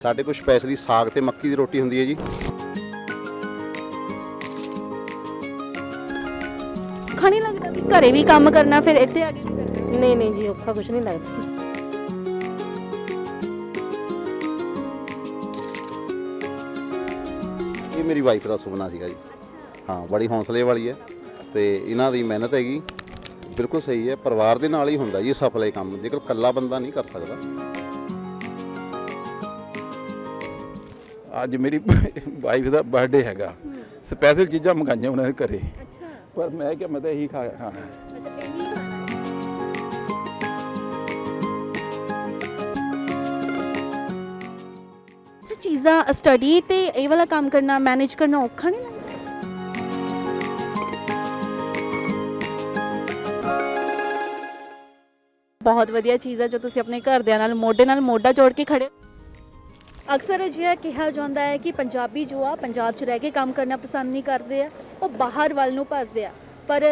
ਸਾਡੇ ਕੋਲ ਸਪੈਸ਼ਲੀ ਸਾਗ ਤੇ ਮੱਕੀ ਦੀ ਰੋਟੀ ਹੁੰਦੀ ਹੈ ਜੀ। ਖਾਣੀ ਲੱਗਦਾ ਵੀ ਘਰੇ ਵੀ ਕੰਮ ਕਰਨਾ ਫਿਰ ਇੱਥੇ ਆ ਕੇ ਵੀ ਕਰਨਾ। ਨਹੀਂ ਨਹੀਂ ਜੀ ਔਖਾ ਕੁਝ ਨਹੀਂ ਲੱਗਦਾ। ਇਹ ਮੇਰੀ ਵਾਈਫ ਦਾ ਸੁਪਨਾ ਸੀਗਾ ਜੀ। ਹਾਂ ਬੜੀ ਹੌਸਲੇ ਵਾਲੀ ਹੈ ਤੇ ਇਹਨਾਂ ਦੀ ਮਿਹਨਤ ਹੈਗੀ। ਬਿਲਕੁਲ ਸਹੀ ਹੈ ਪਰਿਵਾਰ ਦੇ ਨਾਲ ਹੀ ਹੁੰਦਾ ਜੀ ਸਫਲ ਇਹ ਕੰਮ। ਜੇਕਰ ਇਕੱਲਾ ਬੰਦਾ ਨਹੀਂ ਕਰ ਸਕਦਾ। ਅੱਜ ਮੇਰੀ ਵਾਈਫ ਦਾ ਬਰਥਡੇ ਹੈਗਾ। ਸਪੈਸ਼ਲ ਚੀਜ਼ਾਂ ਮੰਗਾਈਆਂ ਉਹਨਾਂ ਨੇ ਘਰੇ। ਅੱਛਾ। ਪਰ ਮੈਂ ਕਿਹਾ ਮੈਂ ਤਾਂ ਇਹੀ ਖਾ ਖਾਣਾ। ਅੱਛਾ ਚੀਜ਼ਾਂ ਸਟੱਡੀ ਤੇ ਇਹ ਵਾਲਾ ਕੰਮ ਕਰਨਾ ਮੈਨੇਜ ਕਰਨਾ ਔਖਾ ਨਹੀਂ ਲੱਗਦਾ? ਬਹੁਤ ਵਧੀਆ ਚੀਜ਼ ਹੈ ਜੋ ਤੁਸੀਂ ਆਪਣੇ ਘਰਦਿਆਂ ਨਾਲ ਮੋਢੇ ਨਾਲ ਮੋਢਾ ਜੋੜ ਕੇ ਖੜੇ। ਅਕਸਰ ਅਜਿਹਾ ਕਿਹਾ ਜਾਂਦਾ ਹੈ ਕਿ ਪੰਜਾਬੀ ਜੋ ਆ ਪੰਜਾਬ 'ਚ ਰਹਿ ਕੇ ਕੰਮ ਕਰਨਾ ਪਸੰਦ ਨਹੀਂ ਕਰਦੇ ਆ, ਉਹ ਬਾਹਰ ਵੱਲ ਨੂੰ ਭੱਜਦੇ ਆ। ਪਰ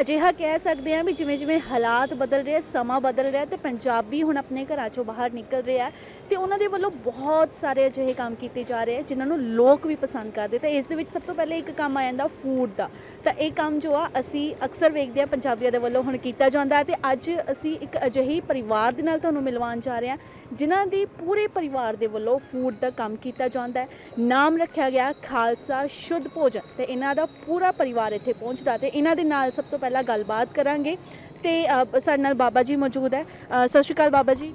ਅਜਿਹਾ ਕਹਿ ਸਕਦੇ ਆ ਵੀ ਜਿਵੇਂ ਜਿਵੇਂ ਹਾਲਾਤ ਬਦਲ ਰਹੇ, ਸਮਾਂ ਬਦਲ ਰਿਹਾ ਤੇ ਪੰਜਾਬੀ ਹੁਣ ਆਪਣੇ ਘਰਾਂ 'ਚੋਂ ਬਾਹਰ ਨਿਕਲ ਰਿਹਾ ਤੇ ਉਹਨਾਂ ਦੇ ਵੱਲੋਂ ਬਹੁਤ ਸਾਰੇ ਅਜਿਹੇ ਕੰਮ ਕੀਤੇ ਜਾ ਰਹੇ ਆ ਜਿਨ੍ਹਾਂ ਨੂੰ ਲੋਕ ਵੀ ਪਸੰਦ ਕਰਦੇ। ਤੇ ਇਸ ਦੇ ਵਿੱਚ ਸਭ ਤੋਂ ਪਹਿਲੇ ਇੱਕ ਕੰਮ ਆ ਜਾਂਦਾ ਫੂਡ ਦਾ। ਤਾਂ ਇਹ ਕੰਮ ਜੋ ਆ, ਅਸੀਂ ਅਕਸਰ ਵੇਖਦੇ ਆ ਪੰਜਾਬੀਆਂ ਦੇ ਵੱਲੋਂ ਹੁਣ ਕੀਤਾ ਜਾਂਦਾ ਹੈ ਤੇ ਅੱਜ ਅਸੀਂ ਇੱਕ ਅਜਿਹੀ ਪਰਿਵਾਰ ਦੇ ਨਾਲ ਤੁਹਾਨੂੰ ਮਿਲਵਾਉਣ ਜਾ ਰਹੇ ਹਾਂ, ਜਿਨ੍ਹਾਂ ਦੀ ਪੂਰੇ ਪਰਿਵਾਰ ਦੇ ਵੱਲੋਂ ਫੂਡ ਦਾ ਕੰਮ ਕੀਤਾ ਜਾਂਦਾ ਹੈ। ਨਾਮ ਰੱਖਿਆ ਗਿਆ ਖਾਲਸਾ ਸ਼ੁੱਧ ਭੋਜਨ ਤੇ ਇਹਨਾਂ ਦਾ ਪੂਰਾ ਪਰਿਵਾਰ ਇੱਥੇ ਪਹੁੰਚਦਾ ਤੇ ਇਹਨਾਂ ਦੇ ਨਾਲ ਸਭ ਤੋਂ ਪਹਿਲਾਂ ਗੱਲਬਾਤ ਕਰਾਂਗੇ। ਤੇ ਅ, ਸਾਡੇ ਨਾਲ ਬਾਬਾ ਜੀ ਮੌਜੂਦ ਹੈ। ਅ, ਸਤਿ ਸ਼੍ਰੀ ਅਕਾਲ ਬਾਬਾ ਜੀ।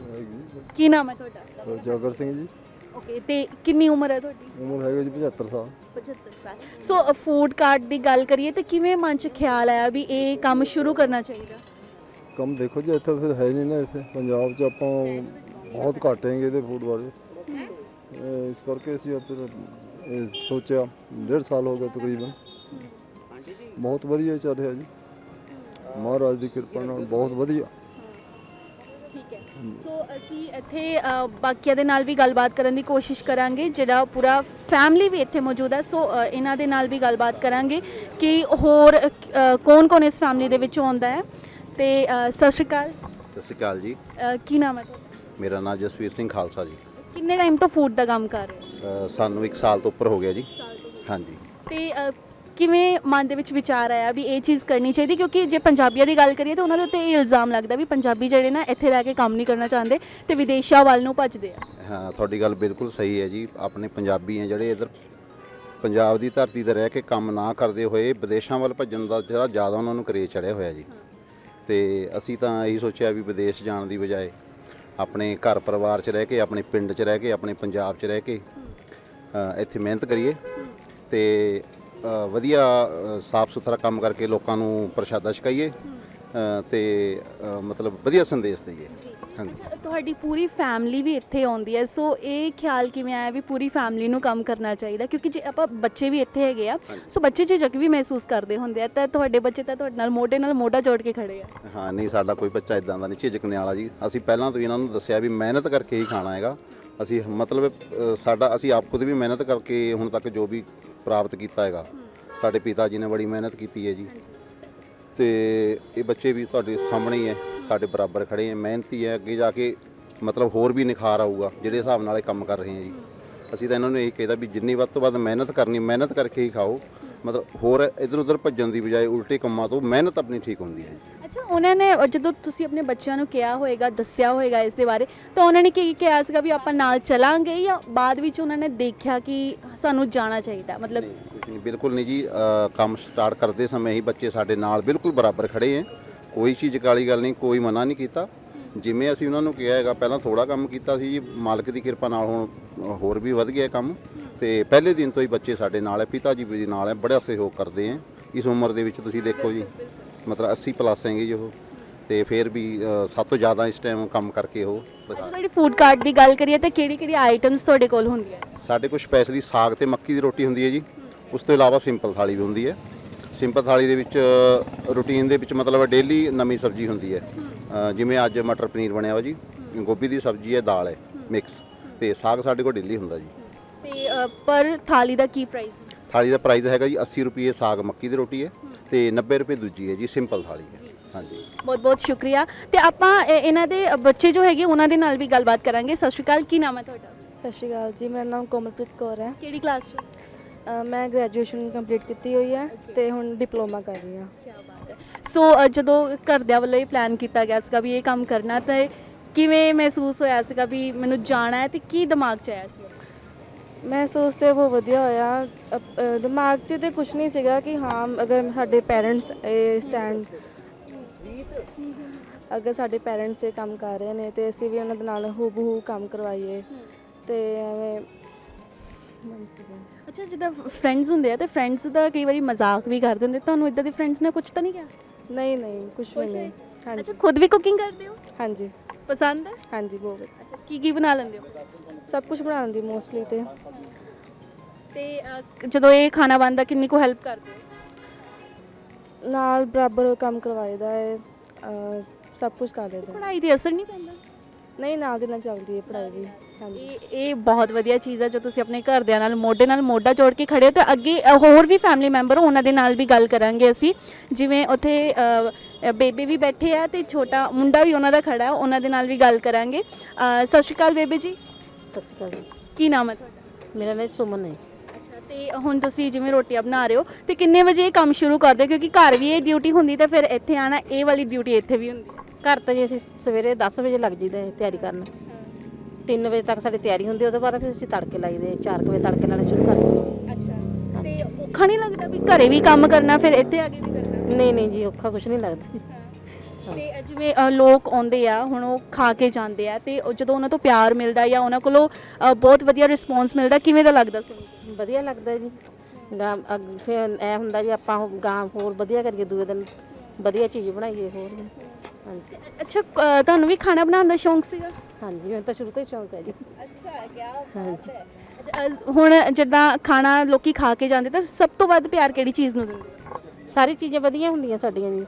ਕੀ ਨਾਮ ਹੈ ਤੁਹਾਡਾ? ਜੋਗਰ ਸਿੰਘ ਜੀ। ਓਕੇ ਤੇ ਕਿੰਨੀ ਉਮਰ ਹੈ ਤੁਹਾਡੀ? ਉਮਰ ਹੈਗਾ ਜੀ 75 ਸਾਲ। 75 ਸਾਲ। ਸੋ ਫੂਡ ਕਾਰਟ ਦੀ ਗੱਲ ਕਰੀਏ ਤੇ ਕਿਵੇਂ ਮਨ ਚ ਖਿਆਲ ਆਇਆ ਵੀ ਇਹ ਕੰਮ ਸ਼ੁਰੂ ਕਰਨਾ ਚਾਹੀਦਾ? ਕੰਮ ਦੇਖੋ ਜੀ ਇੱਥੇ ਫਿਰ ਹੈ ਨਹੀਂ ਨਾ ਇੱਥੇ। ਪੰਜਾਬ 'ਚ ਆਪਾਂ ਬਹੁਤ ਘੱਟ ਹੈਗੇ ਇਹਦੇ ਫੂਡ ਇਹ ਇਸ ਕਰਕੇ ਅਸੀਂ ਫਿਰ ਇਹ ਸੋਚਿਆ ਡੇਢ ਸਾਲ ਹੋ ਗਏ ਤਕਰੀਬਨ। ਬਹੁਤ ਵਧੀਆ ਚੱਲ ਰਿਹਾ ਜੀ। ਮਹਾਰਾਜ ਦੀ ਕਿਰਪਾ ਨਾਲ ਬਹੁਤ ਵਧੀਆ। ਠੀਕ ਹੈ। ਸੋ ਅਸੀਂ ਇੱਥੇ ਅ, ਬਾਕੀਆਂ ਦੇ ਨਾਲ ਵੀ ਗੱਲਬਾਤ ਕਰਨ ਦੀ ਕੋਸ਼ਿਸ਼ ਕਰਾਂਗੇ ਜਿਹੜਾ ਪੂਰਾ ਫੈਮਿਲੀ ਵੀ ਇੱਥੇ ਮੌਜੂਦ ਹੈ। ਸੋ ਅ, ਇਹਨਾਂ ਦੇ ਨਾਲ ਵੀ ਗੱਲਬਾਤ ਕਰਾਂਗੇ ਕਿ ਹੋਰ ਕੌਣ ਕੌਣ ਇਸ ਫੈਮਿਲੀ ਦੇ ਵਿੱਚੋਂ ਆਉਂਦਾ ਹੈ। ਤੇ ਅ, ਸਤਿ ਸ਼੍ਰੀ ਅਕਾਲ। ਸਤਿ ਸ਼੍ਰੀ ਅਕਾਲ ਜੀ। ਅ, ਕੀ ਨਾਮ ਹੈ ਤੁਹਾਡਾ? ਮੇਰਾ ਨਾਮ ਜਸਵੀਰ ਸਿੰਘ ਖਾਲਸਾ ਜੀ। ਕਿੰਨੇ ਟਾਈਮ ਤੋਂ ਫੂਡ ਦਾ ਕੰਮ ਕਰ ਰਹੇ ਹੋ? ਅ, ਸਾਨੂੰ 1 ਸਾਲ ਤੋਂ ਉੱਪਰ ਹੋ ਗਿਆ ਜੀ। ਹਾਂਜੀ। ਤੇ ਅ, ਕਿਵੇਂ ਮਨ ਦੇ ਵਿੱਚ ਵਿਚਾਰ ਆਇਆ ਵੀ ਇਹ ਚੀਜ਼ ਕਰਨੀ ਚਾਹੀਦੀ? ਕਿਉਂਕਿ ਜੇ ਪੰਜਾਬੀਆਂ ਦੀ ਗੱਲ ਕਰੀਏ ਤਾਂ ਉਹਨਾਂ ਦੇ ਉੱਤੇ ਇਹ ਇਲਜ਼ਾਮ ਲੱਗਦਾ ਵੀ ਪੰਜਾਬੀ ਜਿਹੜੇ ਨਾ ਇੱਥੇ ਰਹਿ ਕੇ ਕੰਮ ਨਹੀਂ ਕਰਨਾ ਚਾਹੁੰਦੇ ਤੇ ਵਿਦੇਸ਼ਾਂ ਵੱਲ ਨੂੰ ਭੱਜਦੇ ਆ। ਹਾਂ, ਤੁਹਾਡੀ ਗੱਲ ਬਿਲਕੁਲ ਸਹੀ ਹੈ ਜੀ। ਆਪਣੇ ਪੰਜਾਬੀ ਹੈ ਜਿਹੜੇ ਇਧਰ ਪੰਜਾਬ ਦੀ ਧਰਤੀ ਤੇ ਰਹਿ ਕੇ ਕੰਮ ਨਾ ਕਰਦੇ ਹੋਏ ਵਿਦੇਸ਼ਾਂ ਵੱਲ ਭੱਜਣ ਦਾ ਜਿਹੜਾ ਜ਼ਿਆਦਾ ਉਹਨਾਂ ਨੂੰ ਕਰੇਜ ਚੜਿਆ ਹੋਇਆ ਜੀ। ਤੇ ਅਸੀਂ ਤਾਂ ਇਹੀ ਸੋਚਿਆ ਵੀ ਵਿਦੇਸ਼ ਜਾਣ ਦੀ ਬਜਾਏ ਆਪਣੇ ਘਰ ਪਰਿਵਾਰ 'ਚ ਰਹਿ ਕੇ, ਆਪਣੇ ਪਿੰਡ 'ਚ ਰਹਿ ਕੇ, ਆਪਣੇ ਪੰਜਾਬ 'ਚ ਰਹਿ ਕੇ ਇੱਥੇ ਮਿਹਨਤ ਕਰੀਏ ਤੇ ਵਧੀਆ ਸਾਫ਼ ਸੁਥਰਾ ਕੰਮ ਕਰਕੇ ਲੋਕਾਂ ਨੂੰ ਪ੍ਰਸ਼ਾਦਾ ਛਕਾਈਏ ਤੇ ਮਤਲਬ ਵਧੀਆ ਸੰਦੇਸ਼ ਦਈਏ। ਹਾਂਜੀ। ਤੁਹਾਡੀ ਪੂਰੀ ਫੈਮਿਲੀ ਵੀ ਇੱਥੇ ਆਉਂਦੀ ਹੈ ਸੋ ਇਹ ਖਿਆਲ ਕਿਵੇਂ ਆਇਆ ਵੀ ਪੂਰੀ ਫੈਮਿਲੀ ਨੂੰ ਕੰਮ ਕਰਨਾ ਚਾਹੀਦਾ? ਕਿਉਂਕਿ ਜੇ ਆਪਾਂ ਬੱਚੇ ਵੀ ਇੱਥੇ ਹੈਗੇ ਆ ਸੋ ਬੱਚੇ ਝਿਜਕ ਵੀ ਮਹਿਸੂਸ ਕਰਦੇ ਹੁੰਦੇ ਆ ਤਾਂ ਤੁਹਾਡੇ ਬੱਚੇ ਤਾਂ ਤੁਹਾਡੇ ਨਾਲ ਮੋਢੇ ਨਾਲ ਮੋਢਾ ਜੋੜ ਕੇ ਖੜੇ ਆ। ਹਾਂ ਨਹੀਂ ਸਾਡਾ ਕੋਈ ਬੱਚਾ ਇਦਾਂ ਦਾ ਨਹੀਂ ਝਿਜਕਣੇ ਵਾਲਾ ਜੀ। ਅਸੀਂ ਪਹਿਲਾਂ ਤੋਂ ਇਹਨਾਂ ਨੂੰ ਦੱਸਿਆ ਵੀ ਮਿਹਨਤ ਕਰਕੇ ਹੀ ਖਾਣਾ ਹੈਗਾ। ਅਸੀਂ ਮਤਲਬ ਸਾਡਾ ਅਸੀਂ ਆਪ ਖੁਦ ਵੀ ਮਿਹਨਤ ਕਰਕੇ ਹੁਣ ਤੱਕ ਜੋ ਵੀ ਪ੍ਰਾਪਤ ਕੀਤਾ ਹੈਗਾ। ਸਾਡੇ ਪਿਤਾ ਜੀ ਨੇ ਬੜੀ ਮਿਹਨਤ ਕੀਤੀ ਹੈ ਜੀ। ਤੇ ਇਹ ਬੱਚੇ ਵੀ ਤੁਹਾਡੇ ਸਾਹਮਣੇ ਹੀ ਹੈ, ਸਾਡੇ ਬਰਾਬਰ ਖੜੇ ਹੈ। ਮਿਹਨਤੀ ਹੈ, ਅੱਗੇ ਜਾ ਕੇ ਮਤਲਬ ਹੋਰ ਵੀ ਨਿਖਾਰ ਆਊਗਾ, ਜਿਹੜੇ ਹਿਸਾਬ ਨਾਲ ਇਹ ਕੰਮ ਕਰ ਰਹੇ ਹੈ ਜੀ। ਅਸੀਂ ਤਾਂ ਇਹਨਾਂ ਨੂੰ ਇਹ ਕਹਿੰਦਾ ਵੀ ਜਿੰਨੀ ਵੱਧ ਤੋਂ ਵੱਧ ਮਿਹਨਤ ਕਰਨੀ, ਮਿਹਨਤ ਕਰਕੇ ਹੀ ਖਾਓ। ਮਤਲਬ ਹੋਰ ਇਧਰ ਉਧਰ ਭੱਜਣ ਦੀ ਬਜਾਏ ਉਲਟੇ ਕੰਮਾਂ ਤੋਂ ਮਿਹਨਤ ਆਪਣੀ ਠੀਕ ਹੁੰਦੀ ਹੈ ਜੀ। ਅੱਛਾ ਉਹਨਾਂ ਨੇ ਜਦੋਂ ਤੁਸੀਂ ਆਪਣੇ ਬੱਚਿਆਂ ਨੂੰ ਕਿਹਾ ਹੋਏਗਾ ਦੱਸਿਆ ਹੋਏਗਾ ਇਸ ਦੇ ਬਾਰੇ ਤਾਂ ਉਹਨਾਂ ਨੇ ਕੀ ਕਿਹਾ ਸੀਗਾ ਵੀ ਆਪਾਂ ਨਾਲ ਚਲਾਂਗੇ ਜਾਂ ਬਾਅਦ ਵਿੱਚ ਉਹਨਾਂ ਨੇ ਦੇਖਿਆ ਕਿ ਸਾਨੂੰ ਜਾਣਾ ਚਾਹੀਦਾ? ਮਤਲਬ ਨਹੀਂ ਬਿਲਕੁਲ ਨਹੀਂ ਜੀ ਅ, ਕੰਮ ਸਟਾਰਟ ਕਰਦੇ ਸਮੇਂ ਹੀ ਬੱਚੇ ਸਾਡੇ ਨਾਲ ਬਿਲਕੁਲ ਬਰਾਬਰ ਖੜੇ ਹੈ। ਕੋਈ ਚੀਜ਼ ਕਾਲੀ ਗੱਲ ਨਹੀਂ ਕੋਈ ਮਨਾ ਨਹੀਂ ਕੀਤਾ। ਜਿਵੇਂ ਅਸੀਂ ਉਹਨਾਂ ਨੂੰ ਕਿਹਾ ਹੈਗਾ ਪਹਿਲਾਂ ਥੋੜਾ ਕੰਮ ਕੀਤਾ ਸੀ ਜੀ ਮਾਲਕ ਦੀ ਕਿਰਪਾ ਨਾਲ ਹੁਣ ਹੋਰ ਵੀ ਵਧ ਗਿਆ ਕੰਮ। ਤੇ ਪਹਿਲੇ ਦਿਨ ਤੋਂ ਹੀ ਬੱਚੇ ਸਾਡੇ ਨਾਲ ਹੈ ਪਿਤਾ ਜੀ ਵੀ ਨਾਲ ਹੈ ਬੜਾ ਸਹਿਯੋਗ ਕਰਦੇ ਹੈ। ਇਸ ਉਮਰ ਦੇ ਵਿੱਚ ਤੁਸੀਂ ਦੇਖੋ ਜੀ ਮਤਲਬ 80 ਪਲੱਸ ਹੈਗੇ ਜੀ ਉਹ। ਤੇ ਫਿਰ ਵੀ ਅ, ਸਭ ਤੋਂ ਜ਼ਿਆਦਾ ਇਸ ਟਾਈਮ ਕੰਮ ਕਰਕੇ ਉਹ ਅੱਛਾ ਤੁਹਾਡੀ ਫੂਡ ਕਾਰਟ ਦੀ ਗੱਲ ਕਰੀਏ ਤਾਂ ਕਿਹੜੀ ਕਿਹੜੀ ਆਈਟਮਸ ਤੁਹਾਡੇ ਕੋਲ ਹੁੰਦੀਆਂ? ਸਾਡੇ ਕੋਲ ਸਪੈਸ਼ਲੀ ਸਾਗ ਤੇ ਮੱਕੀ ਦੀ ਰੋਟੀ ਹੁੰਦੀ ਹੈ ਜੀ। ਉਸ ਤੋਂ ਇਲਾਵਾ ਸਿੰਪਲ ਥਾਲੀ ਵੀ ਹੁੰਦੀ ਹੈ। ਸਿੰਪਲ ਥਾਲੀ ਦੇ ਵਿੱਚ ਰੂਟੀਨ ਦੇ ਵਿੱਚ ਮਤਲਬ ਡੇਲੀ ਨਵੀਂ ਸਬਜ਼ੀ ਹੁੰਦੀ ਹੈ। ਅ, ਜਿਵੇਂ ਅੱਜ ਮਟਰ ਪਨੀਰ ਬਣਿਆ ਵਾ ਜੀ। ਗੋਭੀ ਦੀ ਸਬਜ਼ੀ ਹੈ ਦਾਲ ਹੈ ਮਿਕਸ ਤੇ ਸਾਗ ਸਾਡੇ ਕੋਲ ਡੇਲੀ ਹੁੰਦਾ ਜੀ। ਪਰ ਥਾਲੀ ਦਾ ਕੀ ਪ੍ਰਾਈਸ ਥਾਲੀ ਦਾ ਪ੍ਰਾਈਸ ਹੈਗਾ ਜੀ 80 ਰੁਪਏ ਸਾਗ ਮੱਕੀ ਦੀ ਰੋਟੀ ਹੈ ਤੇ 90 ਰੁਪਏ ਦੂਜੀ ਹੈ ਜੀ ਸਿੰਪਲ ਥਾਲੀ ਹੈ। ਹਾਂਜੀ। ਬਹੁਤ ਬਹੁਤ ਸ਼ੁਕਰੀਆ। ਤੇ ਆਪਾਂ ਇਹ- ਇਹਨਾਂ ਦੇ ਬੱਚੇ ਜੋ ਹੈਗੇ ਉਹਨਾਂ ਦੇ ਨਾਲ ਵੀ ਗੱਲਬਾਤ ਕਰਾਂਗੇ। ਸਤਿ ਸ਼੍ਰੀ ਅਕਾਲ ਕੀ ਨਾਮ ਹੈ ਤੁਹਾਡਾ? ਸਤਿ ਸ਼੍ਰੀ ਅਕਾਲ ਜੀ ਮੇਰਾ ਨਾਮ ਕੋਮਲਪ੍ਰੀਤ ਕੌਰ ਹੈ। ਕਿਹੜੀ ਕਲਾਸ 'ਚ? ਅ, ਮੈਂ ਗ੍ਰੈਜੂਏਸ਼ਨ ਕੰਪਲੀਟ ਕੀਤੀ ਹੋਈ ਹੈ ਤੇ ਹੁਣ ਡਿਪਲੋਮਾ ਕਰ ਰਹੀ ਹਾਂ। ਸੋ ਅ, ਜਦੋਂ ਘਰਦਿਆਂ ਵੱਲੋਂ ਇਹ ਪਲਾਨ ਕੀਤਾ ਗਿਆ ਸੀਗਾ ਵੀ ਇਹ ਕੰਮ ਕਰਨਾ ਤਾਂ ਕਿਵੇਂ ਮਹਿਸੂਸ ਹੋਇਆ ਸੀਗਾ ਵੀ ਮੈਨੂੰ ਜਾਣਾ ਹੈ ਤੇ ਕੀ ਦਿਮਾਗ 'ਚ ਆਇਆ ਸੀ? ਮਹਿਸੂਸ ਤੇ ਬਹੁਤ ਵਧੀਆ ਹੋਇਆ। ਅ, ਦਿਮਾਗ 'ਚ ਤੇ ਕੁਝ ਨਹੀਂ ਸੀਗਾ ਕਿ ਹਾਂ ਅਗਰ ਸਾਡੇ ਪੈਰੈਂਟਸ ਸਟੈਂਡ ਅਗਰ ਸਾਡੇ ਪੈਰੈਂਟਸ ਇਹ ਕੰਮ ਕਰ ਰਹੇ ਨੇ ਤੇ ਅਸੀਂ ਵੀ ਉਹਨਾਂ ਦੇ ਨਾਲ ਹੂਬਹੂ ਕੰਮ ਕਰਵਾਈਏ। ਤੇ ਐਵੇਂ ਅੱਛਾ ਜਿੱਦਾਂ ਫਰੈਂਡਸ ਹੁੰਦੇ ਆ ਤੇ ਫਰੈਂਡਸ ਦਾ ਕਈ ਵਾਰੀ ਮਜ਼ਾਕ ਵੀ ਕਰਦੇ ਹੁੰਦੇ ਤੁਹਾਨੂੰ ਇਦਾਂ ਦੇ ਫਰੈਂਡਸ ਨੇ ਕੁਝ ਤਾਂ ਨਹੀਂ ਕਿਹਾ ਨਹੀਂ ਨਹੀਂ ਕੁਝ ਵੀ ਨਹੀਂ। ਅੱਛਾ ਖੁਦ ਵੀ ਕੁਕਿੰਗ ਕਰਦੇ ਹੋ? ਹਾਂਜੀ। ਪਸੰਦ ਹੈ? ਹਾਂਜੀ ਬਹੁਤ ਵਧੀਆ। ਅੱਛਾ ਕੀ ਕੀ ਬਣਾ ਲੈਂਦੇ ਹੋ? ਸਭ ਕੁਝ ਬਣਾਉਣ ਦੀ ਮੋਸਟਲੀ ਤੇ। ਤੇ ਅ, ਜਦੋਂ ਇਹ ਖਾਣਾ ਬਣਦਾ ਕਿੰਨੀ ਕੁ ਹੈਲਪ ਕਰਦੇ ਹੋ? ਨਾਲ ਬਰਾਬਰ ਕੰਮ ਕਰਵਾਈਦਾ ਹੈ ਅ, ਸਭ ਕੁਝ ਕਰ ਦਿੰਦੇ ਪੜ੍ਹਾਈ ਤੇ ਅਸਰ ਨਹੀਂ ਪੈਂਦਾ? ਨਹੀਂ ਨਾਲ ਦੀ ਨਾਲ ਚੱਲਦੀ ਹੈ ਪੜ੍ਹਾਈ ਵੀ। ਇਹ ਇਹ ਬਹੁਤ ਵਧੀਆ ਚੀਜ਼ ਹੈ ਜੋ ਤੁਸੀਂ ਆਪਣੇ ਘਰਦਿਆਂ ਨਾਲ ਮੋਢੇ ਨਾਲ ਮੋਢਾ ਜੋੜ ਕੇ ਖੜੇ ਹੋ ਤੇ ਅੱਗੇ ਅ, ਹੋਰ ਵੀ ਫੈਮਿਲੀ ਮੈਂਬਰ ਉਹਨਾਂ ਦੇ ਨਾਲ ਵੀ ਗੱਲ ਕਰਾਂਗੇ ਅਸੀਂ। ਜਿਵੇਂ ਉੱਥੇ ਬੇਬੀ ਵੀ ਬੈਠੇ ਆ ਤੇ ਛੋਟਾ ਮੁੰਡਾ ਵੀ ਉਹਨਾਂ ਦਾ ਖੜਾ ਹੈ ਉਹਨਾਂ ਦੇ ਨਾਲ ਵੀ ਗੱਲ ਕਰਾਂਗੇ। ਅ, ਸਤਿ ਸ਼੍ਰੀ ਅਕਾਲ ਬੇਬੀ ਜੀ। ਸਤਿ ਸ਼੍ਰੀ ਅਕਾਲ ਜੀ। ਕੀ ਨਾਮ ਹੈ ਤੁਹਾਡਾ? ਮੇਰਾ ਨਾਮ ਸੁਮਨ ਹੈ। ਅੱਛਾ ਤੇ ਹੁਣ ਤੁਸੀਂ ਜਿਵੇਂ ਰੋਟੀਆਂ ਬਣਾ ਰਹੇ ਹੋ ਤੇ ਕਿੰਨੇ ਵਜੇ ਇਹ ਕੰਮ ਸ਼ੁਰੂ ਕਰਦੇ ਹੋ? ਕਿਉਂਕਿ ਘਰ ਵੀ ਇਹ ਡਿਊਟੀ ਹੁੰਦੀ ਤੇ ਫਿਰ ਇੱਥੇ ਆਣਾ ਇਹ ਵਾਲੀ ਡਿਊਟੀ ਇੱਥੇ ਵੀ ਹੁੰਦੀ। ਘਰ ਤਾਂ ਜੀ ਅਸੀਂ ਸਵੇਰੇ 10 ਵਜੇ ਲੱਗ ਜੀਦਾ ਹੈ ਤਿਆਰੀ ਕਰਨ। 3 ਵਜੇ ਤੱਕ ਸਾਡੀ ਤਿਆਰੀ ਹੁੰਦੀ ਉਹਦੇ ਬਾਅਦ ਫਿਰ ਅਸੀਂ ਤੜਕੇ ਲਾਈਦੇ 4 ਵਜੇ ਤੜਕੇ ਲਾਣੇ ਸ਼ੁਰੂ ਕਰ ਦਿੰਦੇ। ਅੱਛਾ ਤੇ ਔਖਾ ਨਹੀਂ ਲੱਗਦਾ ਵੀ ਘਰੇ ਵੀ ਕੰਮ ਕਰਨਾ ਫਿਰ ਇੱਥੇ ਆ ਕੇ ਵੀ ਕਰਨਾ? ਨਹੀਂ ਨਹੀਂ ਜੀ ਔਖਾ ਕੁਝ ਨਹੀਂ ਲੱਗਦਾ। ਤੇ ਜਿਵੇਂ ਲੋਕ ਆਉਂਦੇ ਆ ਹੁਣ ਉਹ ਖਾ ਕੇ ਜਾਂਦੇ ਆ ਤੇ ਜਦੋਂ ਉਹਨਾਂ ਤੋਂ ਪਿਆਰ ਮਿਲਦਾ ਜਾਂ ਉਹਨਾਂ ਕੋਲੋਂ ਬਹੁਤ ਵਧੀਆ ਰਿਸਪੌਂਸ ਮਿਲਦਾ ਕਿਵੇਂ ਦਾ ਲੱਗਦਾ ਸੁਣ ਵਧੀਆ ਲੱਗਦਾ ਜੀ। ਗਾਂ ਫਿਰ ਐ ਹੁੰਦਾ ਜੀ ਆਪਾਂ ਗਾਂ ਹੋਰ ਵਧੀਆ ਕਰੀਏ ਦੂਏ ਦਿਨ ਵਧੀਆ ਚੀਜ਼ ਬਣਾਈਏ ਹੋਰ। ਹਾਂਜੀ ਅੱਛਾ ਤੁਹਾਨੂੰ ਵੀ ਖਾਣਾ ਬਣਾਉਣ ਦਾ ਸ਼ੌਂਕ ਸੀਗਾ? ਹਾਂਜੀ ਮੈਨੂੰ ਤਾਂ ਸ਼ੁਰੂ ਤੋਂ ਹੀ ਸ਼ੌਂਕ ਹੈ ਜੀ। ਅੱਛਾ ਕੀ ਹਾਂਜੀ। ਅੱਛਾ ਅ, ਹੁਣ ਜਿੱਦਾਂ ਖਾਣਾ ਲੋਕੀ ਖਾ ਕੇ ਜਾਂਦੇ ਤਾਂ ਸਭ ਤੋਂ ਵੱਧ ਪਿਆਰ ਕਿਹੜੀ ਚੀਜ਼ ਨੂੰ ਦਿੰਦੇ? ਸਾਰੀ ਚੀਜ਼ਾਂ ਵਧੀਆ ਹੁੰਦੀਆਂ ਸਾਡੀਆਂ ਜੀ।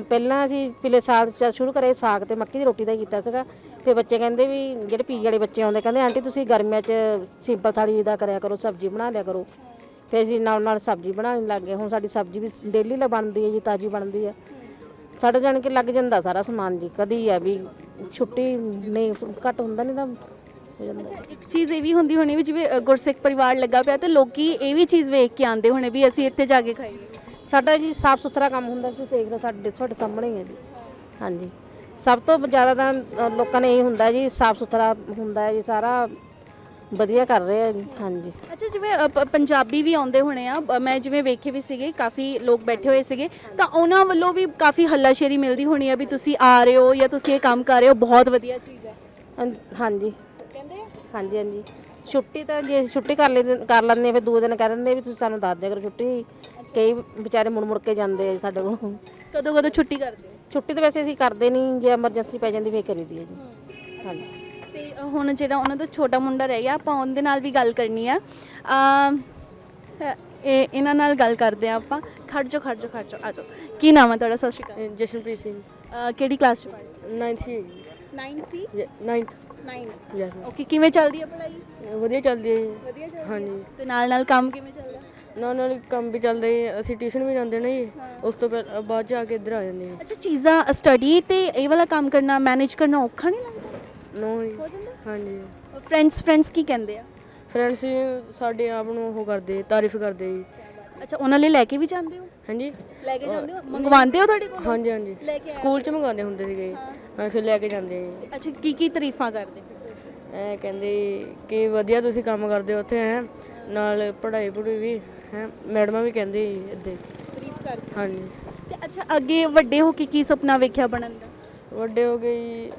ਪਹਿਲਾਂ ਅਸੀਂ ਪਿਛਲੇ ਸਾਲ ਜਦ ਸ਼ੁਰੂ ਕਰੇ ਸਾਗ ਤੇ ਮੱਕੀ ਦੀ ਰੋਟੀ ਦਾ ਕੀਤਾ ਸੀਗਾ। ਫਿਰ ਬੱਚੇ ਕਹਿੰਦੇ ਵੀ ਜਿਹੜੇ ਪੀਜੀ ਵਾਲੇ ਬੱਚੇ ਆਉਂਦੇ ਕਹਿੰਦੇ ਆਂਟੀ ਤੁਸੀਂ ਗਰਮੀਆਂ 'ਚ ਸਿੰਪਲ ਥਾਲੀ ਦਾ ਕਰਿਆ ਕਰੋ ਸਬਜ਼ੀ ਬਣਾ ਲਿਆ ਕਰੋ। ਫਿਰ ਅਸੀਂ ਨਾਲ ਨਾਲ ਸਬਜ਼ੀ ਬਣਾਉਣ ਲੱਗ ਗਏ। ਹੁਣ ਸਾਡੀ ਸਬਜ਼ੀ ਵੀ ਡੇਲੀ ਲ ਬਣਦੀ ਹੈ ਜੀ ਤਾਜ਼ੀ ਬਣਦੀ ਹੈ। ਸਾਡੇ ਜਾਣ ਕੇ ਲੱਗ ਜਾਂਦਾ ਸਾਰਾ ਸਮਾਨ ਜੀ ਕਦੀ ਆ ਵੀ ਛੁੱਟੀ ਨਹੀਂ ਘੱਟ ਹੁੰਦਾ ਨਹੀਂ ਤਾਂ ਹੋ ਜਾਂਦਾ। ਇੱਕ ਚੀਜ਼ ਇਹ ਵੀ ਹੁੰਦੀ ਹੋਣੀ ਵੀ ਜਿਵੇਂ ਅ, ਗੁਰਸਿੱਖ ਪਰਿਵਾਰ ਲੱਗਾ ਪਿਆ ਤੇ ਲੋਕੀ ਇਹ ਵੀ ਚੀਜ਼ ਵੇਖ ਕੇ ਆਉਂਦੇ ਹੋਣੇ ਵੀ ਅਸੀਂ ਇੱਥੇ ਜਾ ਕੇ ਖਾਈਏ ਸਾਡਾ ਜੀ ਸਾਫ਼ ਸੁਥਰਾ ਕੰਮ ਹੁੰਦਾ ਤੁਸੀਂ ਦੇਖ ਲਓ ਸਾਡੇ ਤੁਹਾਡੇ ਸਾਹਮਣੇ ਹੀ ਹੈ ਜੀ। ਹਾਂਜੀ। ਸਭ ਤੋਂ ਜ਼ਿਆਦਾ ਤਾਂ ਅ, ਲੋਕਾਂ ਨੇ ਇਹ ਹੁੰਦਾ ਜੀ ਸਾਫ਼ ਸੁਥਰਾ ਹੁੰਦਾ ਹੈ ਜੀ ਸਾਰਾ ਵਧੀਆ ਕਰ ਰਹੇ ਆ ਜੀ ਹਾਂਜੀ। ਅੱਛਾ ਜਿਵੇਂ ਅ, ਪ- ਪੰਜਾਬੀ ਵੀ ਆਉਂਦੇ ਹੋਣੇ ਆ ਬ- ਮੈਂ ਜਿਵੇਂ ਵੇਖੇ ਵੀ ਸੀਗੇ ਕਾਫੀ ਲੋਕ ਬੈਠੇ ਹੋਏ ਸੀਗੇ ਤਾਂ ਉਹਨਾਂ ਵੱਲੋਂ ਵੀ ਕਾਫੀ ਹੱਲਾਸ਼ੇਰੀ ਮਿਲਦੀ ਹੋਣੀ ਆ ਵੀ ਤੁਸੀਂ ਆ ਰਹੇ ਹੋ ਜਾਂ ਤੁਸੀਂ ਇਹ ਕੰਮ ਕਰ ਰਹੇ ਹੋ ਬਹੁਤ ਵਧੀਆ ਚੀਜ਼ ਹੈ। ਹਾਂਜੀ। ਕਹਿੰਦੇ ਆ? ਹਾਂਜੀ ਹਾਂਜੀ। ਛੁੱਟੀ ਤਾਂ ਜੇ ਛੁੱਟੀ ਕਰ ਲੈਂਦੇ ਕਰ ਲੈਂਦੇ ਹਾਂ, ਫਿਰ ਦੂਏ ਦਿਨ ਕਹਿ ਦਿੰਦੇ ਵੀ ਤੁਸੀਂ ਸਾਨੂੰ ਦੱਸ ਦਿਆ ਕਰੋ ਛੁੱਟੀ। ਕਈ ਵਿਚਾਰੇ ਮੁੜ ਮੁੜ ਕੇ ਜਾਂਦੇ ਆ ਜੀ ਸਾਡੇ ਕੋਲ। ਕਦੋਂ ਕਦੋਂ ਛੁੱਟੀ ਕਰਦੇ ਹੋ ਛੁੱਟੀ ਤਾਂ ਵੈਸੇ ਅਸੀਂ ਕਰਦੇ ਨਹੀਂ ਜੇ ਐਮਰਜੈਂਸੀ ਪੈ ਜਾਂਦੀ ਫੇਰ ਕਰੀਦੀ ਹੈ ਜੀ। ਹਾਂਜੀ। ਤੇ ਹੁਣ ਜਿਹੜਾ ਉਹਨਾਂ ਦਾ ਛੋਟਾ ਮੁੰਡਾ ਰਹਿ ਗਿਆ ਆਪਾਂ ਉਹਦੇ ਨਾਲ ਵੀ ਗੱਲ ਕਰਨੀ ਆ। ਅ, ਇਹ ਇਹਨਾਂ ਨਾਲ ਗੱਲ ਕਰਦੇ ਆ ਆਪਾਂ। ਖੜ ਜਾ ਖੜ ਜਾ ਖੜ ਜਾ ਆ ਜਾਓ। ਕੀ ਨਾਮ ਹੈ ਤੁਹਾਡਾ? ਸਤਿ ਸ਼੍ਰੀ ਅਕਾਲ। ਜਸ਼ਨਪ੍ਰੀਤ ਸਿੰਘ। ਅ, ਕਿਹੜੀ ਕਲਾਸ ਚ? ਪੜ੍ਹਦੇ 9th ਸੀ? 9 ਸੀ 9th 9 ਯੈਸ ਓਕੇ ਕਿਵੇਂ ਚੱਲਦੀ ਹੈ ਪੜ੍ਹਾਈ? ਵਧੀਆ ਚੱਲਦੀ ਹੈ ਵਧੀਆ ਚੱਲਦੀ ਹਾਂਜੀ। ਤੇ ਨਾਲ ਨਾਲ ਕੰਮ ਕਿਵੇਂ ਚੱਲਦਾ ਨਾਲ ਨਾਲ ਕੰਮ ਵੀ ਚੱਲਦਾ ਹੈ ਅਸੀਂ ਟਿਊਸ਼ਨ ਵੀ ਜਾਂਦੇ ਨੇ ਜੀ। ਉਸ ਤੋਂ ਪਹਿਲਾਂ ਬਾਅਦ ਜਾ ਕੇ ਇੱਧਰ ਆ ਜਾਂਦੇ ਹਾਂ ਅੱਛਾ ਚੀਜ਼ਾਂ ਸਟੱਡੀ ਤੇ ਇਹ ਵਾਲਾ ਕੰਮ ਕਰਨਾ ਮੈਨੇਜ ਕਰਨਾ ਔਖਾ ਨਹੀਂ ਲੱਗਦਾ? ਨੋ ਜੀ ਹੋ ਜਾਂਦਾ? ਹਾਂਜੀ। ਫਰੈਂਡਸ ਫਰੈਂਡਸ ਕੀ ਕਹਿੰਦੇ ਆ? ਫਰੈਂਡਸ ਸਾਡੇ ਆਪ ਨੂੰ ਉਹ ਕਰਦੇ ਤਾਰੀਫ ਕਰਦੇ ਜੀ। ਅੱਛਾ ਉਹਨਾਂ ਲਈ ਲੈ ਕੇ ਵੀ ਜਾਂਦੇ ਹੋ? ਹਾਂਜੀ। ਲੈ ਕੇ ਜਾਂਦੇ ਹੋ? ਮੰਗਵਾਉਂਦੇ ਹੋ ਤੁਹਾਡੇ ਕੋਲ? ਹਾਂਜੀ ਹਾਂਜੀ। ਲੈ ਕੇ ਸਕੂਲ ਚ ਮੰਗਾਉਂਦੇ ਹੁੰਦੇ ਸੀਗੇ। ਹਾਂ। ਫਿਰ ਲੈ ਕੇ ਜਾਂਦੇ ਜੀ। ਅੱਛਾ ਕੀ ਕੀ ਤਾਰੀਫਾਂ ਕਰਦੇ? ਐ ਕਹਿੰਦੇ ਕਿ ਵਧੀਆ ਤੁਸੀਂ ਕੰਮ ਕਰਦੇ ਹੋ ਉੱਥੇ ਹੈ। ਨਾਲ ਪੜ੍ਹਾਈ ਪੜ੍ਹਾਈ ਵੀ ਹੈ। ਮੈਡਮਾਂ ਵੀ ਕਹਿੰਦੇ ਇੱਦੇ ਤਾਰੀਫ ਕਰਦੇ। ਹਾਂਜੀ। ਤੇ ਅੱਛਾ ਅੱਗੇ ਵੱਡੇ ਹੋ ਕੇ ਕੀ ਸੁਪਨਾ ਵੇਖਿਆ ਬਣਨ ਦਾ? ਵੱਡੇ ਹੋ ਗਏ ਜੀ।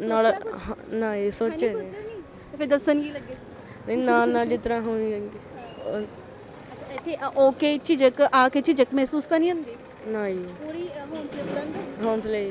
ਨਾਲ ਨਾ ਇਹ ਸੋਚੇ ਨਹੀਂ ਤੇ ਫਿਰ ਦੱਸਣ ਕੀ ਲੱਗੇ ਨਹੀਂ ਨਾਲ ਨਾਲ ਜਿਸ ਤਰ੍ਹਾਂ ਹੋਣੀ ਜਾਂਦੀ ਅੱਛਾ ਇੱਥੇ ਓਕੇ ਝਿਜਕ ਆ ਕੇ ਝਿਜਕ ਮਹਿਸੂਸ ਤਾਂ ਨਹੀਂ ਹੁੰਦੀ? ਨਾ ਜੀ। ਪੂਰੀ ਹੌਂਸਲੇ ਬੁਲੰਦ? ਹੌਂਸਲੇ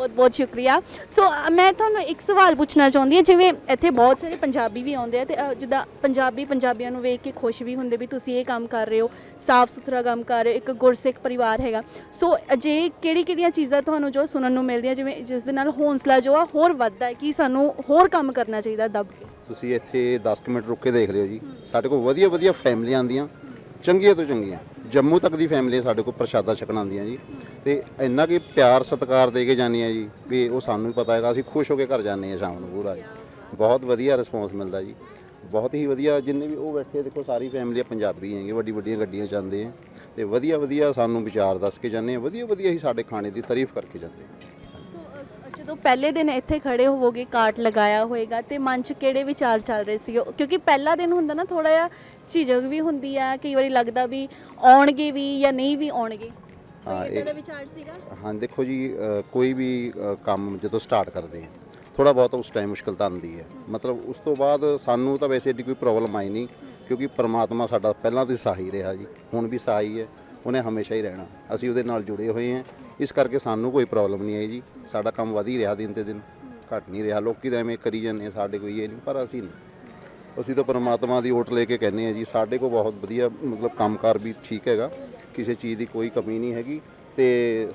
ਬਹੁਤ ਬਹੁਤ ਸ਼ੁਕਰੀਆ। ਸੋ ਅ, ਮੈਂ ਤੁਹਾਨੂੰ ਇੱਕ ਸਵਾਲ ਪੁੱਛਣਾ ਚਾਹੁੰਦੀ ਹਾਂ ਜਿਵੇਂ ਇੱਥੇ ਬਹੁਤ ਸਾਰੇ ਪੰਜਾਬੀ ਵੀ ਆਉਂਦੇ ਆ ਤੇ ਅ, ਜਿੱਦਾਂ ਪੰਜਾਬੀ ਪੰਜਾਬੀਆਂ ਨੂੰ ਵੇਖ ਕੇ ਖੁਸ਼ ਵੀ ਹੁੰਦੇ ਵੀ ਤੁਸੀਂ ਇਹ ਕੰਮ ਕਰ ਰਹੇ ਹੋ ਸਾਫ਼ ਸੁਥਰਾ ਕੰਮ ਕਰ ਰਹੇ ਹੋ ਇੱਕ ਗੁਰਸਿੱਖ ਪਰਿਵਾਰ ਹੈਗਾ। ਸੋ ਅਜੇ ਕਿਹੜੀ ਕਿਹੜੀਆਂ ਚੀਜ਼ਾਂ ਤੁਹਾਨੂੰ ਜੋ ਸੁਣਨ ਨੂੰ ਮਿਲਦੀਆਂ ਜਿਵੇਂ ਜਿਸ ਦੇ ਨਾਲ ਹੌਂਸਲਾ ਜੋ ਆ ਹੋਰ ਵੱਧਦਾ ਹੈ ਕਿ ਸਾਨੂੰ ਹੋਰ ਕੰਮ ਕਰਨਾ ਚਾਹੀਦਾ ਦੱਬ ਕੇ? ਤੁਸੀਂ ਇੱਥੇ 10 ਕੁ ਮਿੰਟ ਰੁੱਕ ਕੇ ਦੇਖ ਲਿਓ ਜੀ। ਸਾਡੇ ਕੋਲ ਵਧੀਆ ਵਧੀਆ ਫੈਮਲੀਆਂ ਆਉਂਦੀਆਂ ਚੰਗੀਆਂ ਤੋਂ ਚੰਗੀਆਂ। ਜੰਮੂ ਤੱਕ ਦੀ ਫੈਮਲੀ ਸਾਡੇ ਕੋਲ ਪ੍ਰਸ਼ਾਦਾ ਛਕਣ ਆਉਂਦੀਆਂ ਜੀ। ਤੇ ਇੰਨਾ ਕਿ ਪਿਆਰ ਸਤਿਕਾਰ ਦੇ ਕੇ ਜਾਂਦੀਆਂ ਜੀ, ਵੀ ਉਹ ਸਾਨੂੰ ਵੀ ਪਤਾ ਹੈਗਾ, ਅਸੀਂ ਖੁਸ਼ ਹੋ ਕੇ ਘਰ ਜਾਂਦੇ ਹਾਂ ਸ਼ਾਮ ਨੂੰ ਪੂਰਾ ਜੀ। ਬਹੁਤ ਵਧੀਆ ਰਿਸਪੌਂਸ ਮਿਲਦਾ ਜੀ। ਬਹੁਤ ਹੀ ਵਧੀਆ, ਜਿੰਨੇ ਵੀ ਉਹ ਬੈਠੇ ਦੇਖੋ ਸਾਰੀ ਫੈਮਿਲੀ ਪੰਜਾਬੀ ਹੈਗੇ ਵੱਡੀ ਵੱਡੀਆਂ ਗੱਡੀਆਂ 'ਚ ਜਾਂਦੇ ਆ ਤੇ ਵਧੀਆ ਵਧੀਆ ਸਾਨੂੰ ਵਿਚਾਰ ਦੱਸ ਕੇ ਜਾਂਦੇ ਆ ਵਧੀਆ ਵਧੀਆ ਹੀ ਸਾਡੇ ਖਾਣੇ ਦੀ ਤਾਰੀਫ ਕਰਕੇ ਜਾਂਦੇ ਆ। ਜਦੋਂ ਪਹਿਲੇ ਦਿਨ ਇੱਥੇ ਖੜੇ ਹੋਵੋਗੇ ਕਾਰਟ ਲਗਾਇਆ ਹੋਏਗਾ ਤੇ ਮਨ 'ਚ ਕਿਹੜੇ ਵਿਚਾਰ ਚੱਲ ਰਹੇ ਸੀ? ਕਿਉਂਕਿ ਪਹਿਲਾ ਦਿਨ ਹੁੰਦਾ ਨਾ ਥੋੜਾ ਜਿਹਾ ਝਿਜਕ ਵੀ ਹੁੰਦੀ ਆ ਕਈ ਵਾਰੀ ਲੱਗਦਾ ਵੀ ਆਉਣਗੇ ਵੀ ਜਾਂ ਨਹੀਂ ਵੀ ਆਉਣਗੇ। ਹਾਂ, ਇਹ- ਦਾ ਵਿਚਾਰ ਸੀਗਾ? ਹਾਂ ਦੇਖੋ ਜੀ ਕੋਈ ਵੀ ਕੰਮ ਜਦੋਂ ਸਟਾਰਟ ਕਰਦੇ ਆ ਥੋੜਾ ਬਹੁਤ ਉਸ ਟਾਈਮ ਮੁਸ਼ਕਲ ਤਾਂ ਆਉਂਦੀ ਹੈ। ਮਤਲਬ ਉਸ ਤੋਂ ਬਾਅਦ ਸਾਨੂੰ ਤਾਂ ਵੈਸੇ ਏਡੀ ਕੋਈ ਪ੍ਰੋਬਲਮ ਆਈ ਨਹੀਂ ਕਿਉਂਕਿ ਪਰਮਾਤਮਾ ਸਾਡਾ ਪਹਿਲਾਂ ਤੋਂ ਹੀ ਸਹਾਈ ਰਿਹਾ ਜੀ ਹੁਣ ਵੀ ਸਹਾਈ ਹੈ। ਉਹਨੇ ਹਮੇਸ਼ਾ ਹੀ ਰਹਿਣਾ। ਅਸੀਂ ਉਹਦੇ ਨਾਲ ਜੁੜੇ ਹੋਏ ਹਾਂ। ਇਸ ਕਰਕੇ ਸਾਨੂੰ ਕੋਈ ਪ੍ਰੋਬਲਮ ਨਹੀਂ ਆਈ ਜੀ। ਸਾਡਾ ਕੰਮ ਵਧ ਹੀ ਰਿਹਾ ਦਿਨ ਤੇ ਦਿਨ। ਘਟ ਨਹੀਂ ਰਿਹਾ। ਲੋਕੀ ਤਾਂ ਐਵੇਂ ਕਰੀ ਜਾਂਦੇ ਆ ਸਾਡੇ ਕੋਈ ਇਹ ਨਹੀਂ ਪਰ ਅਸੀਂ ਨਹੀਂ। ਅਸੀਂ ਤਾਂ ਪਰਮਾਤਮਾ ਦੀ ਓਟ ਲੈ ਕੇ ਕਹਿੰਦੇ ਆ ਜੀ ਸਾਡੇ ਕੋਲ ਬਹੁਤ ਵਧੀਆ ਮਤਲਬ ਕੰਮਕਾਰ ਵੀ ਠੀਕ ਹੈਗਾ। ਕਿਸੇ ਚੀਜ਼ ਦੀ ਕੋਈ ਕਮੀ ਨਹੀਂ ਹੈਗੀ। ਤੇ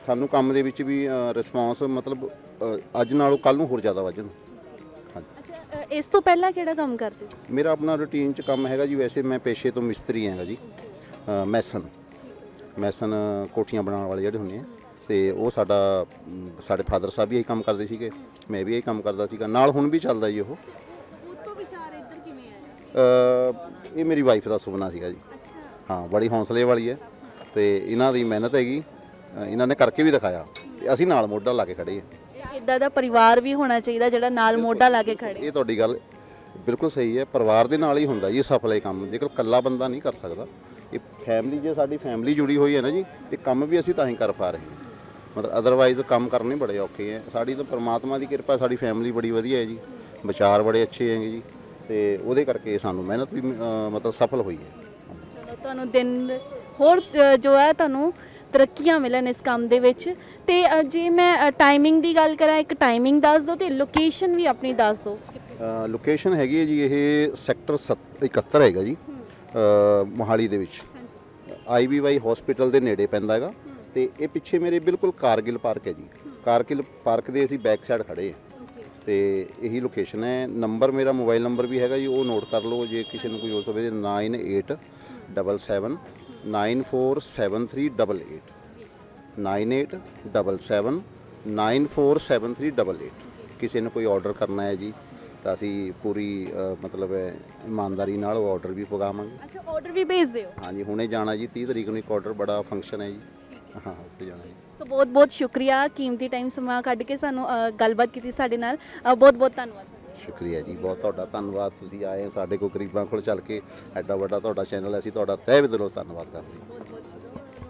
ਸਾਨੂੰ ਕੰਮ ਦੇ ਵਿੱਚ ਵੀ ਰਿਸਪਾਂਸ ਮਤਲਬ ਅੱਜ ਨਾਲੋਂ ਕੱਲ ਨੂੰ ਹੋਰ ਜ਼ਿਆਦਾ ਅ, ਇਸ ਤੋਂ ਪਹਿਲਾਂ ਕਿਹੜਾ ਕੰਮ ਕਰਦੇ ਸੀ? ਮੇਰਾ ਆਪਣਾ ਰੂਟੀਨ ਚ ਕੰਮ ਹੈਗਾ ਜੀ। ਵੈਸੇ ਮੈਂ ਪੇਸ਼ੇ ਤੋਂ ਮਿਸਤਰੀ ਹੈਗਾ ਜੀ। ਮੈਸਨ। ਮੈਸਨ ਕੋਠੀਆਂ ਬਣਾਉਣ ਵਾਲੇ ਜਿਹੜੇ ਹੁੰਦੇ ਆ ਤੇ ਉਹ ਸਾਡਾ ਸਾਡੇ ਫਾਦਰ ਸਾਹਿਬ ਵੀ ਇਹੀ ਕੰਮ ਕਰਦੇ ਸੀਗੇ ਮੈਂ ਵੀ ਇਹੀ ਕੰਮ ਕਰਦਾ ਸੀਗਾ ਨਾਲ ਹੁਣ ਵੀ ਚੱਲਦਾ ਜੀ ਉਹ। ਉਹ ਤੋਂ ਵਿਚਾਰ ਇੱਧਰ ਕਿਵੇਂ ਆਇਆ ਅ, ਇਹ ਮੇਰੀ ਵਾਈਫ ਦਾ ਸੁਪਨਾ ਸੀਗਾ ਜੀ। ਅੱਛਾ। ਹਾਂ ਬੜੀ ਹੌਸਲੇ ਵਾਲੀ ਹੈ ਤੇ ਇਹਨਾਂ ਦੀ ਮਿਹਨਤ ਹੈਗੀ ਅ, ਇਹਨਾਂ ਨੇ ਕਰਕੇ ਵੀ ਦਿਖਾਇਆ ਤੇ ਅਸੀਂ ਨਾਲ ਮੋਢਾ ਲਾ ਕੇ ਖੜੇ ਹਾਂ। ਇਦਾਂ ਦਾ ਪਰਿਵਾਰ ਵੀ ਹੋਣਾ ਚਾਹੀਦਾ ਜਿਹੜਾ ਨਾਲ ਮੋਢਾ ਲਾ ਕੇ ਖੜੇ। ਇਹ ਤੁਹਾਡੀ ਗੱਲ ਬਿਲਕੁਲ ਸਹੀ ਹੈ ਪਰਿਵਾਰ ਦੇ ਨਾਲ ਹੀ ਹੁੰਦਾ ਜੀ ਇਹ ਸਫਲ ਇਹ ਕੰਮ ਜੇਕਰ ਇਕੱਲਾ ਬੰਦਾ ਨਹੀਂ ਕਰ ਸਕਦਾ। ਇਹ ਫੈਮਿਲੀ ਜੇ ਸਾਡੀ ਫੈਮਿਲੀ ਜੁੜੀ ਹੋਈ ਹੈ ਨਾ ਜੀ ਇਹ ਕੰਮ ਵੀ ਅਸੀਂ ਤਾਂ ਹੀ ਕਰ ਪਾ ਰਹੇ ਹਾਂ। ਮਤਲਬ ਅਦਰਵਾਈਜ਼ ਕੰਮ ਕਰਨੇ ਬੜੇ ਔਖੇ ਹੈ। ਸਾਡੀ ਤਾਂ ਪਰਮਾਤਮਾ ਦੀ ਕਿਰਪਾ ਸਾਡੀ ਫੈਮਿਲੀ ਬੜੀ ਵਧੀਆ ਹੈ ਜੀ। ਵਿਚਾਰ ਬੜੇ ਅੱਛੇ ਹੈਗੇ ਜੀ। ਤੇ ਉਹਦੇ ਕਰਕੇ ਸਾਨੂੰ ਮਿਹਨਤ ਵੀ ਅ, ਮਤਲਬ ਸਫਲ ਹੋਈ ਹੈ। ਚਲੋ ਤੁਹਾਨੂੰ ਦਿਨ ਹੋਰ ਅ, ਜੋ ਹੈ ਤੁਹਾਨੂੰ ਤਰੱਕੀਆਂ ਮਿਲਣ ਇਸ ਕੰਮ ਦੇ ਵਿੱਚ। ਤੇ ਅ, ਜੇ ਮੈਂ ਟਾਈਮਿੰਗ ਦੀ ਗੱਲ ਕਰਾਂ ਇੱਕ ਟਾਈਮਿੰਗ ਦੱਸ ਦਿਓ ਤੇ ਲੋਕੇਸ਼ਨ ਵੀ ਆਪਣੀ ਦੱਸ ਦਿਓ। ਲੋਕੇਸ਼ਨ ਹੈਗੀ ਹੈ ਜੀ ਇਹ ਸੈਕਟਰ 71 ਹੈਗਾ ਜੀ। ਮੋਹਾਲੀ ਦੇ ਵਿੱਚ। ਆਈਬੀਵਾਈ ਹਸਪੀਟਲ ਦੇ ਨੇੜੇ ਪੈਂਦਾ ਹੈਗਾ ਤੇ ਇਹ ਪਿੱਛੇ ਮੇਰੇ ਬਿਲਕੁਲ ਕਾਰਗਿਲ ਪਾਰਕ ਹੈ ਜੀ। ਕਾਰਗਿਲ ਪਾਰਕ ਦੇ ਅਸੀਂ ਬੈਕ ਸਾਈਡ ਖੜੇ ਹਾਂ। ਤੇ ਇਹੀ ਲੋਕੇਸ਼ਨ ਹੈ। ਨੰਬਰ ਮੇਰਾ ਮੋਬਾਈਲ ਨੰਬਰ ਵੀ ਹੈਗਾ ਜੀ ਉਹ ਨੋਟ ਕਰ ਲਓ ਜੇ ਕਿਸੇ ਨੂੰ ਕੋਈ ਜ਼ਰੂਰਤ ਹੋਵੇ 9877 947388 9877 947388 ਕਿਸੇ ਨੂੰ ਕੋਈ ਆਰਡਰ ਕਰਨਾ ਹੈ ਜੀ ਤਾਂ ਅਸੀਂ ਪੂਰੀ ਅ, ਮਤਲਬ ਹੈ, ਇਮਾਨਦਾਰੀ ਨਾਲ ਉਹ ਆਰਡਰ ਵੀ ਪਗਾਵਾਂਗੇ। ਅੱਛਾ ਆਰਡਰ ਵੀ ਭੇਜ ਦਿਓ ਹਾਂਜੀ ਹੁਣੇ ਜਾਣਾ ਜੀ 30 ਤਰੀਕ ਨੂੰ ਇੱਕ ਆਰਡਰ ਬੜਾ ਫੰਕਸ਼ਨ ਹੈ ਜੀ। ਹਾਂ। ਉੱਥੇ ਜਾਣਾ ਜੀ। ਸੋ ਬਹੁਤ ਬਹੁਤ ਸ਼ੁਕਰੀਆ ਕੀਮਤੀ ਟਾਈਮ ਸਮਾਂ ਕੱਢ ਕੇ ਸਾਨੂੰ ਅ, ਗੱਲਬਾਤ ਕੀਤੀ ਸਾਡੇ ਨਾਲ। ਬਹੁਤ ਬਹੁਤ ਧੰਨਵਾਦ। ਸ਼ੁਕਰੀਆ ਜੀ ਬਹੁਤ ਤੁਹਾਡਾ ਧੰਨਵਾਦ। ਤੁਸੀਂ ਆਏ ਹੋ ਸਾਡੇ ਕੋਲ ਗਰੀਬਾਂ ਕੋਲ ਚੱਲ ਕੇ ਐਡਾ ਵੱਡਾ ਤੁਹਾਡਾ ਚੈਨਲ ਹੈ ਅਸੀਂ ਤੁਹਾਡਾ ਤਹਿ ਦਿਲੋਂ ਧੰਨਵਾਦ ਕਰਦੇ ਹਾਂ।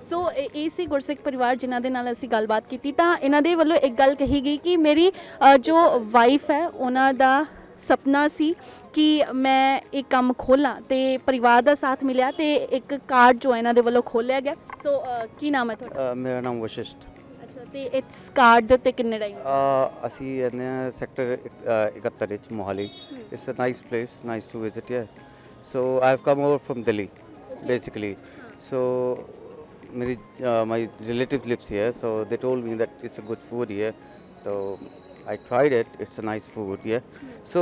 ਸੋ ਇਹ ਇਹ ਸੀ ਗੁਰਸਿੱਖ ਪਰਿਵਾਰ ਜਿਨ੍ਹਾਂ ਦੇ ਨਾਲ ਅਸੀਂ ਗੱਲਬਾਤ ਕੀਤੀ। ਤਾਂ ਇਹਨਾਂ ਦੇ ਵੱਲੋਂ ਇੱਕ ਗੱਲ ਕਹੀ ਗਈ ਕਿ ਮੇਰੀ ਅ, ਜੋ ਵਾਈਫ ਹੈ ਉਹਨਾਂ ਦਾ ਸੁਪਨਾ ਸੀ ਕਿ ਮੈਂ ਇਹ ਕੰਮ ਖੋਲਾਂ ਤੇ ਪਰਿਵਾਰ ਦਾ ਸਾਥ ਮਿਲਿਆ ਤੇ ਇੱਕ ਕਾਰਡ ਜੋ ਇਹਨਾਂ ਦੇ ਵੱਲੋਂ ਖੋਲਿਆ ਗਿਆ। ਸੋ ਅ, ਕੀ ਨਾਮ ਹੈ ਤੁਹਾਡਾ? ਅ, ਮੇਰਾ ਨਾਮ ਵਸ਼ਿਸ਼ਟ। ਅੱਛਾ ਤੇ ਇਸ ਕਾਰਡ ਦੇ ਉੱਤੇ ਕਿੰਨੇ ਟਾਈਮ ਅ, ਅਸੀਂ ਰਹਿੰਦੇ ਹਾਂ ਸੈਕਟਰ 71 ਵਿੱਚ Mohali. It's a nice place nice to visit ਹੈ so I have come over from Delhi basically so ਮੇਰੀ my relative lives here so they told me that it's a good food here so I tried it it's a nice food yeah so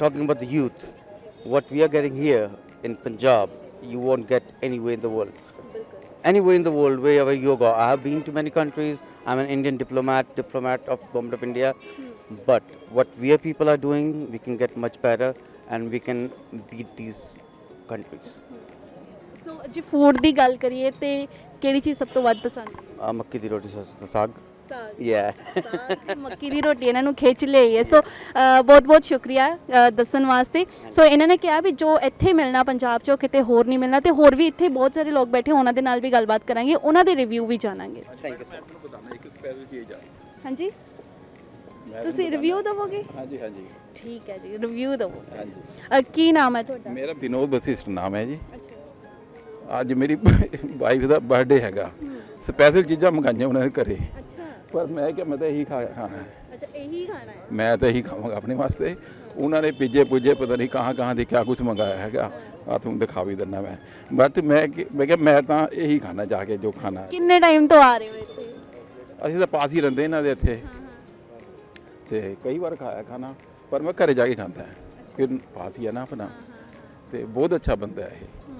talking about the youth what we are getting here in Punjab you won't get anywhere in the world anywhere in the world, wherever you go. I have been to many countries. I'm an Indian diplomat, diplomat of government of India. But what we are people are doing, we can get much better, and we can beat these countries. ਸੋ ਜੇ food ਦੀ ਗੱਲ ਕਰੀਏ ਤੇ ਕਿਹੜੀ ਚੀਜ਼ ਸਭ ਤੋਂ ਵੱਧ ਪਸੰਦ ਹੈ Uh, ਮੱਕੀ ਦੀ ਰੋਟੀ ਸ- ਸਾਗ ਸਾਗ। Yeah. ਸਾਗ, ਮੱਕੀ ਦੀ ਰੋਟੀ ਇਹਨਾਂ ਨੂੰ ਖਿੱਚ ਲਈ ਹੈ। ਸੋ ਬਹੁਤ ਬਹੁਤ ਸ਼ੁਕਰੀਆ ਅ, ਦੱਸਣ ਵਾਸਤੇ। ਸੋ ਇਹਨਾਂ ਨੇ ਕਿਹਾ ਵੀ ਜੋ ਇੱਥੇ ਮਿਲਣਾ ਪੰਜਾਬ 'ਚ ਉਹ ਕਿਤੇ ਹੋਰ ਨਹੀਂ ਮਿਲਣਾ ਤੇ ਹੋਰ ਵੀ ਇੱਥੇ ਬਹੁਤ ਸਾਰੇ ਲੋਕ ਬੈਠੇ ਉਹਨਾਂ ਦੇ ਨਾਲ ਵੀ ਗੱਲਬਾਤ ਕਰਾਂਗੇ। ਉਹਨਾਂ ਦੇ ਰਿਵਿਊ ਵੀ ਜਾਣਾਂਗੇ। ਆ ਹਾਂਜੀ? ਤੁਸੀਂ ਰਿਵਿਊ ਦਵੋਗੇ? ਹਾਂਜੀ ਹਾਂਜੀ। ਠੀਕ ਹੈ ਜੀ ਰਿਵਿਊ ਦਵੋ। ਹਾਂਜੀ। ਅ, ਕੀ ਨਾਮ ਹੈ ਤੁਹਾਡਾ? ਮੇਰਾ ਵਿਨੋਦ ਵਸਿਸ਼ਟ ਨਾਮ ਹੈ ਜੀ। ਅੱਛਾ। ਅੱਜ ਮੇਰੀ ਵਾਈਫ ਦਾ ਬਰਥਡੇ ਹੈਗਾ। ਸਪੈਸ਼ਲ ਚੀਜ਼ਾਂ ਮੰਗਾਈਆਂ ਉਹਨਾਂ ਨੇ ਘਰੇ। ਪਰ ਮੈਂ ਕਿਹਾ ਮੈਂ ਤਾਂ ਇਹੀ ਖਾ ਖਾਣਾ ਹੈ। ਅੱਛਾ ਇਹੀ ਖਾਣਾ ਹੈ? ਮੈਂ ਤਾਂ ਇਹੀ ਖਾਵਾਂਗਾ ਆਪਣੇ ਵਾਸਤੇ। ਉਹਨਾਂ ਨੇ ਪੀਜੇ ਪੁੱਜੇ ਪਤਾ ਨਹੀਂ ਕਹਾਂ ਕਹਾਂ ਦੇ ਕਿਆ ਕੁਝ ਮੰਗਾਇਆ ਹੈਗਾ। ਆ ਤੁਹਾਨੂੰ ਦਿਖਾ ਵੀ ਦਿੰਦਾ ਮੈਂ। ਬਟ ਮੈਂ ਕਿ- ਮੈਂ ਕਿਹਾ ਮੈਂ ਤਾਂ ਇਹੀ ਖਾਣਾ ਜਾ ਕੇ ਜੋ ਖਾਣਾ ਹੈ। ਕਿੰਨੇ ਟਾਈਮ ਤੋਂ ਆ ਰਹੇ ਹੋ ਇੱਥੇ? ਅਸੀਂ ਤਾਂ ਪਾਸ ਹੀ ਰਹਿੰਦੇ ਇਹਨਾਂ ਦੇ ਇੱਥੇ। ਤੇ ਕਈ ਵਾਰ ਖਾਇਆ ਖਾਣਾ ਪਰ ਮੈਂ ਘਰੇ ਜਾ ਕੇ ਖਾਂਦਾ ਹੈ। ਕਿ ਪਾਸ ਹੀ ਹੈ ਨਾ ਆਪਣਾ। ਤੇ ਬਹੁਤ ਅੱਛਾ ਬੰਦਾ ਹੈ ਇਹ।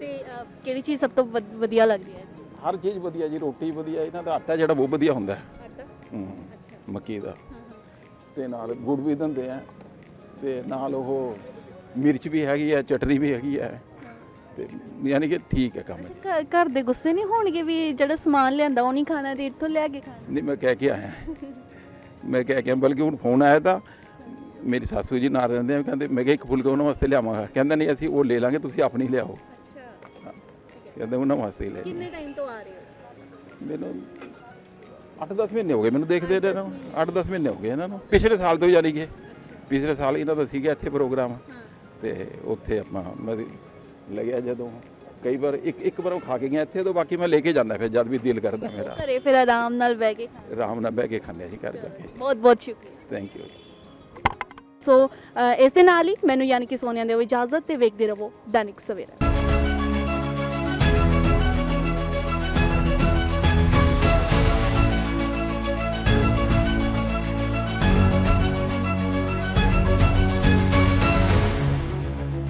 ਤੇ ਕਿਹੜੀ ਚੀਜ਼ ਸਭ ਤੋਂ ਵਧ- ਵਧੀਆ ਲੱਗਦੀ ਹੈ? ਹਰ ਚੀਜ਼ ਵਧੀਆ ਜੀ ਰੋਟੀ ਵਧੀਆ ਇਹਨਾਂ ਦਾ ਆਟਾ ਜਿਹੜਾ ਬਹੁਤ ਵਧੀਆ ਹੁੰਦਾ ਹੈ। ਆਟਾ? ਹੂੰ, ਅੱਛਾ। ਮੱਕੀ ਦਾ। ਤੇ ਨਾਲ ਗੁੜ ਵੀ ਦਿੰਦੇ ਆ ਤੇ ਨਾਲ ਉਹ ਮਿਰਚ ਵੀ ਹੈਗੀ ਹੈ ਚਟਨੀ ਵੀ ਹੈਗੀ ਹੈ ਤੇ ਯਾਨੀ ਕਿ ਠੀਕ ਹੈ ਕੰਮ ਘ- ਘਰ ਦੇ ਗੁੱਸੇ ਨਹੀਂ ਹੋਣਗੇ ਵੀ ਜਿਹੜਾ ਸਮਾਨ ਲਿਆਂਦਾ ਉਹ ਨਹੀਂ ਖਾਣਾ ਤੇ ਇੱਥੋਂ ਲੈ ਕੇ ਖਾਣਾ? ਨਹੀਂ ਮੈਂ ਕਹਿ ਕੇ ਆਇਆ। ਮੈਂ ਕਹਿ ਕੇ ਆਇਆ, ਬਲਕਿ ਹੁਣ ਫੋਨ ਆਇਆ ਤਾਂ ਮੇਰੀ ਸਾਸੂ ਜੀ ਨਾਲ ਰਹਿੰਦੇ ਆ ਕਹਿੰਦੇ ਮੈਂ ਕਿਹਾ ਇੱਕ ਫੁਲਕਾ ਉਹਨਾਂ ਵਾਸਤੇ ਲਿਆਵਾਂਗਾ। ਕਹਿੰਦਾ ਨਹੀਂ ਅਸੀਂ ਉਹ ਲੈ ਲਾਂਗੇ ਤੁਸੀਂ ਆਪਣੀ ਲਿਆਓ। ਕਹਿੰਦੇ ਉਹਨਾਂ ਵਾਸਤੇ ਹੀ ਲੈ ਲਈ। ਕਿੰਨੇ ਟਾਈਮ ਤੋਂ ਆ ਰਹੇ ਹੋ? ਮੈਨੂੰ 8-10 ਮਹੀਨੇ ਹੋ ਗਏ ਮੈਨੂੰ ਦੇਖਦੇ ਇਹਨਾਂ ਨੂੰ। 8-10 ਮਹੀਨੇ ਹੋ ਗਏ ਇਹਨਾਂ ਨੂੰ। ਪਿਛਲੇ ਸਾਲ ਤੋਂ ਜਾਨੀ ਕਿ ਪਿਛਲੇ ਸਾਲ ਇਹਨਾਂ ਦਾ ਸੀਗਾ ਇੱਥੇ ਪ੍ਰੋਗਰਾਮ। ਤੇ ਉੱਥੇ ਆਪਾਂ ਮੈਂ ਲੱਗਿਆ ਜਦੋਂ। ਕਈ ਵਾਰ ਇੱਕ ਇੱਕ ਵਾਰ ਉਹ ਖਾ ਕੇ ਗਿਆ ਇੱਥੇ ਤੋਂ ਬਾਕੀ ਮੈਂ ਲੈ ਕੇ ਜਾਂਦਾ ਫਿਰ ਜਦ ਵੀ ਦਿਲ ਕਰਦਾ ਮੇਰਾ। ਘਰੇ ਫਿਰ ਆਰਾਮ ਨਾਲ ਬਹਿ ਕੇ ਖਾਣਾ। ਆਰਾਮ ਨਾਲ ਬਹਿ ਕੇ ਖਾਂਦੇ ਅਸੀਂ ਘਰ ਜਾ ਕੇ। ਬਹੁਤ ਬਹੁਤ ਸ਼ੁਕਰੀਆ। ਥੈਂਕ ਯੂ ਸੋ ਅ, ਇਸ ਦੇ ਨਾਲ ਹੀ ਮੈਨੂੰ ਯਾਨੀ ਕਿ ਸੋਨੀਆ ਦੇ ਇਜਾਜ਼ਤ ਤੇ ਵੇਖਦੇ ਰਹੋ ਦੈਨਿਕ ਸਵੇਰਾ।